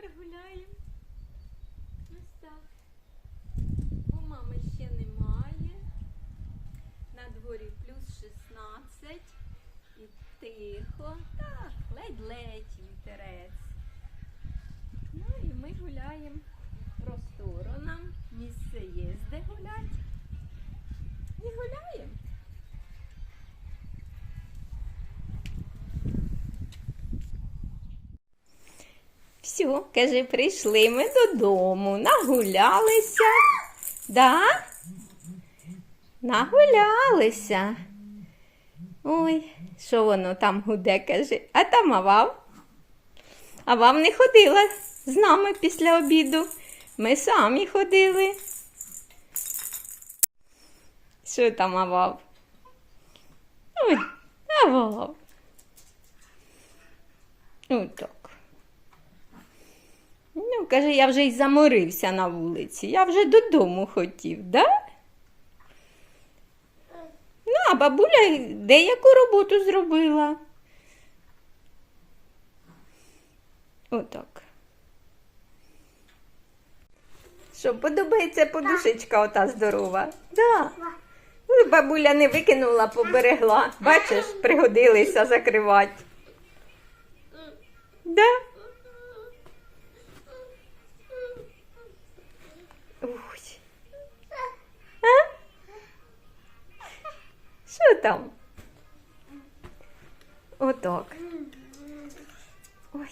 тепер гуляємо. Ось так. Бо мами ще немає. На дворі плюс 16. І тихо. Так, ледь-ледь вітерець. Ну і ми гуляємо простору нам. Місце є, де гуляти. І гуляємо. Все, каже, прийшли ми додому, нагулялися. Да? Нагулялися. Ой, що воно там гуде, каже, а там авав. А вам не ходила з нами після обіду. Ми самі ходили. Що там авав? Ой, авав. Отак. Ну, каже, я вже й заморився на вулиці. Я вже додому хотів, да? Ну, а бабуля деяку роботу зробила. Отак. Що, подобається подушечка ота здорова? Да. Ну, бабуля не викинула, поберегла. Бачиш, пригодилися закривати. Да? Ой. А? Що там? Отак. Ой.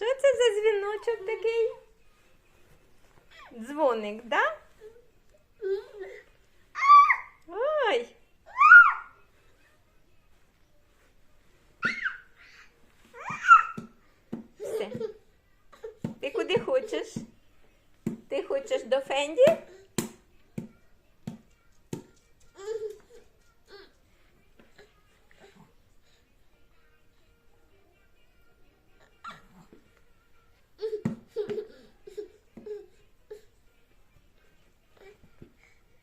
Що це за дзвіночок такий? Дзвоник, да? Ой. Все. Ти куди хочеш? Ти хочеш до Фенді?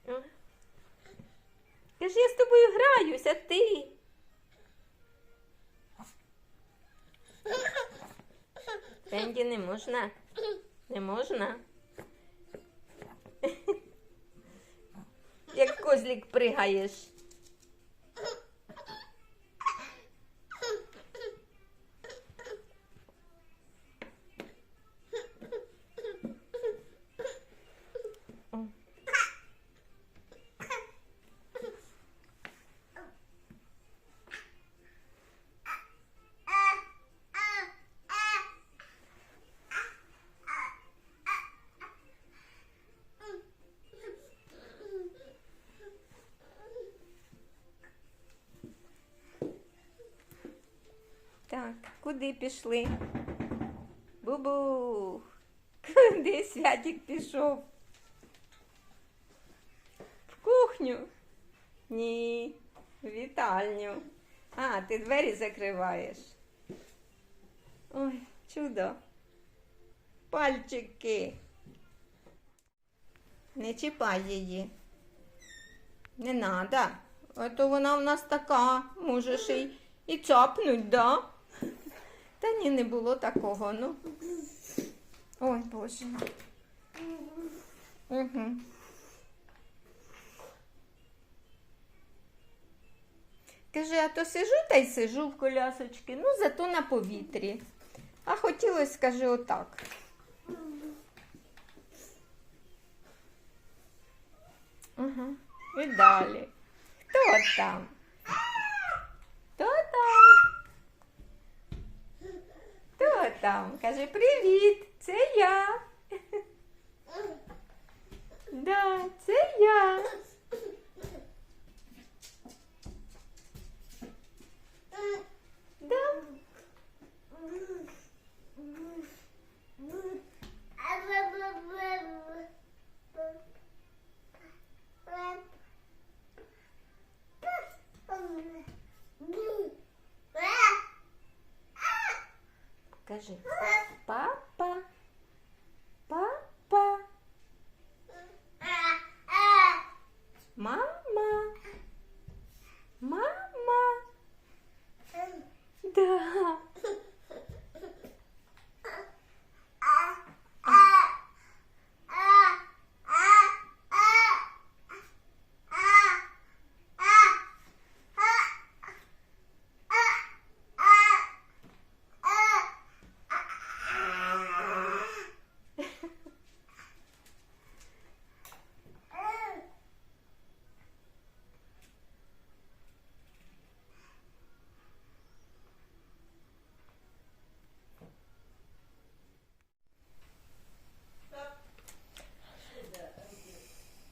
О. Кажи, я з тобою граюся, ти. Фенді не можна. Не можна. Як козлік пригаєш. Так, куди пішли? Бубу. Куди святик пішов? В кухню? Ні, в вітальню. А, ти двері закриваєш. Ой, чудо. Пальчики. Не чіпай її. Не надо. А то вона в нас така, можеш і, і цапнуть, да? Та ні, не було такого, ну. Ой, Боже. Угу. Каже, а то сижу та й сижу в колясочці, ну зато на повітрі. А хотілося, скажи, отак. Угу. І далі. Хто там? Хто там? Хто там? Каже, привіт, це я. Да, це я. tá?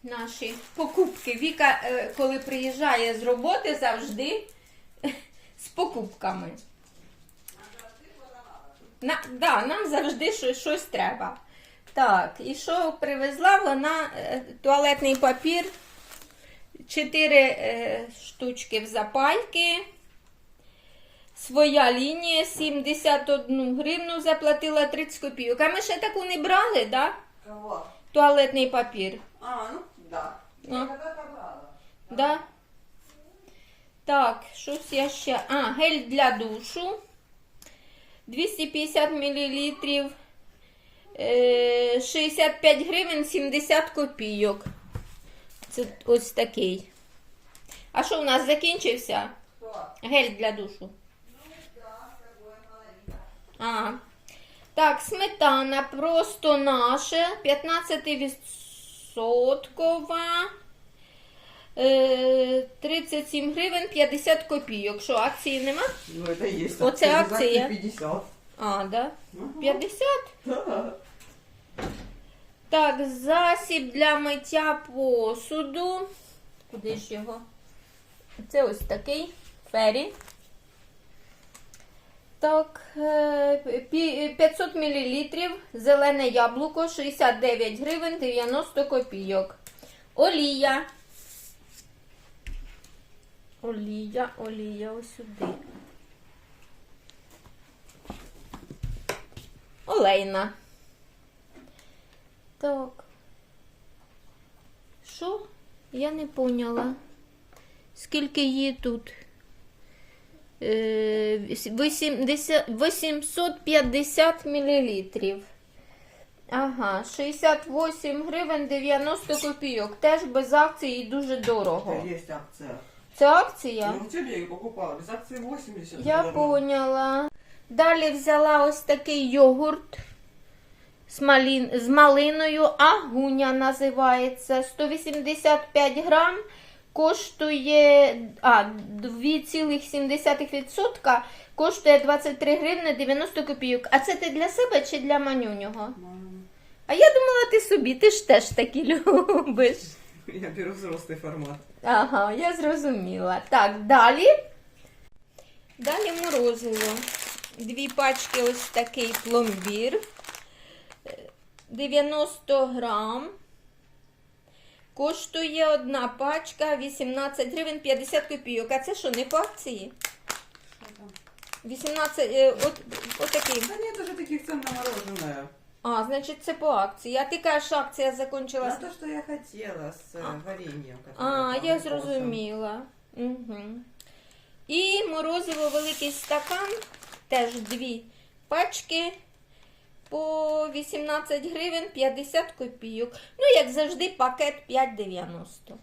Наші покупки. Віка, е, коли приїжджає з роботи, завжди з покупками. На, да, нам завжди щось, щось треба. Так, і що привезла вона е, туалетний папір, 4 е, штучки в запальки. Своя лінія 71 гривну заплатила 30 копійок. А ми ще таку не брали, да? Туалетний папір. А, ну да. Ну. Я когда-то брала. Да? Так, щось я ще. А, гель для душу. 250 мл. 65 гривень 70 копійок. Це ось такий. А що у нас закінчився? Гель для душу. Маленькое. А. Так, сметана просто наша, 15-відсоткова. Е, 37 гривень 50 копійок. Що, акції нема? Ну. Вот это акция. акция. 50. А, да? Ага. 50? Да. Так, засіб для миття посуду. Куди ж його? Це ось такий фері. Так, е, 500 мл, зелене яблуко, 69 гривень 90 копійок. Олія. Олія, олія, ось сюди. Олейна. Так. Що? Я не поняла. Скільки її тут? Е, 80, 850 мл. Ага, 68 гривень 90 копійок. Теж без акції і дуже дорого. Это есть акция. Це акція? Ну, тебе я покупала. Без акции 80. Я поняла. Далі взяла ось такий йогурт з, малін... з малиною. Агуня називається. 185 грам. Коштує а, 2,7% коштує 23 гривни 90 копійок. А це ти для себе чи для манюнього? А я думала, ти собі, ти ж теж такі любиш. Я беру взрослый формат. Ага, я зрозуміла. Так, далі. Далі морозиво. Дві пачки ось такий пломбір. Е, 90 грам. Коштує одна пачка 18 гривень 50 копійок. А це що, не по акції? 18, е, от, отакий. Да нет уже таких цен на мороженое. А, значить, це по акції. А ти кажеш, акція Да закінчилась. то, что я хотела с э, вареньем. А, я вкусом. зрозуміла. Угу. І морозиво великий стакан, теж дві пачки по 18 гривень 50 копійок. Ну, як завжди, пакет 5,90.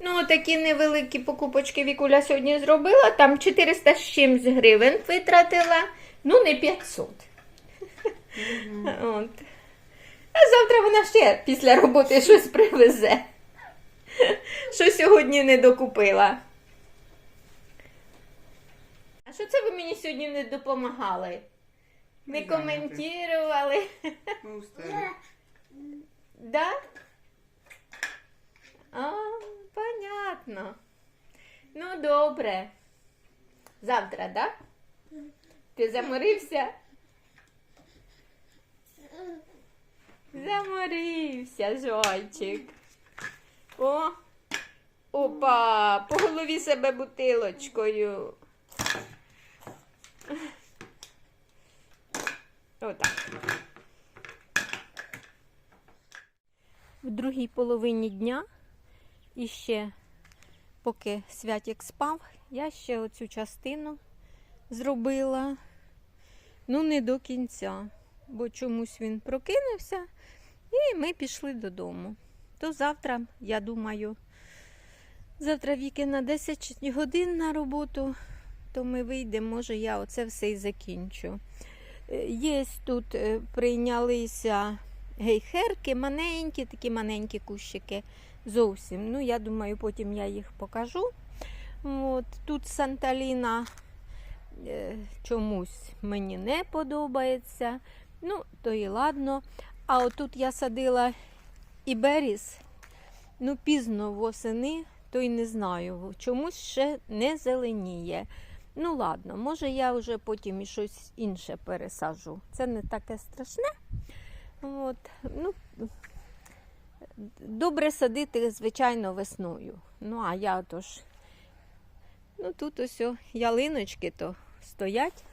Ну, такі невеликі покупочки Вікуля сьогодні зробила. Там 400 з чимсь гривень витратила. Ну, не 500. От. А завтра вона ще після роботи щось привезе. Що сьогодні не докупила. А що це ви мені сьогодні не допомагали? Не коментували. Мы устали. Да? А, понятно. Ну, добре. Завтра, да? Ти заморився? Заморився, зайчик. О, опа, по голові себе бутилочкою. Отак. В другій половині дня і ще, поки святік спав, я ще оцю частину зробила. Ну, не до кінця, бо чомусь він прокинувся, і ми пішли додому. То завтра, я думаю, завтра віки на 10 годин на роботу, то ми вийдемо, може, я оце все і закінчу. Є тут е, прийнялися гейхерки, маленькі, такі маленькі кущики. Зовсім. Ну, я думаю, потім я їх покажу. От, тут Санталіна е, чомусь мені не подобається. Ну, то і ладно. А отут я садила іберіс, ну, пізно восени, то й не знаю. Чомусь ще не зеленіє. Ну, ладно, може я вже потім і щось інше пересажу. Це не таке страшне. От, ну, добре садити, звичайно, весною. Ну, а я тож. Ну, тут ось о, ялиночки то стоять.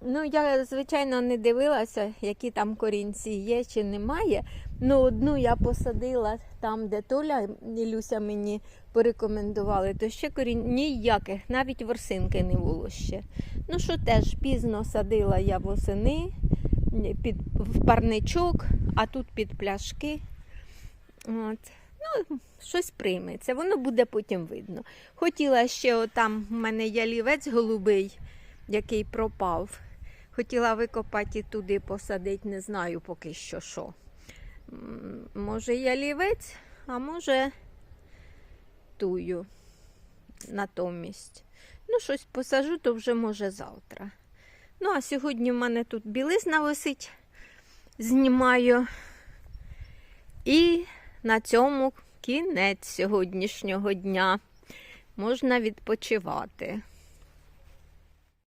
Ну, я, звичайно, не дивилася, які там корінці є чи немає. Ну, одну я посадила там, де Толя і Люся мені порекомендували, то ще корінь ніяких, навіть ворсинки не було ще. Ну, що теж пізно садила я восени під, в парничок, а тут під пляшки. От. Ну, щось прийметься, воно буде потім видно. Хотіла ще отам, в мене ялівець голубий, який пропав. Хотіла викопати і туди посадити, не знаю поки що що. Може ялівець, а може тую натомість. Ну, щось посажу, то вже може завтра. Ну, а сьогодні в мене тут білизна висить, знімаю. І на цьому кінець сьогоднішнього дня. Можна відпочивати.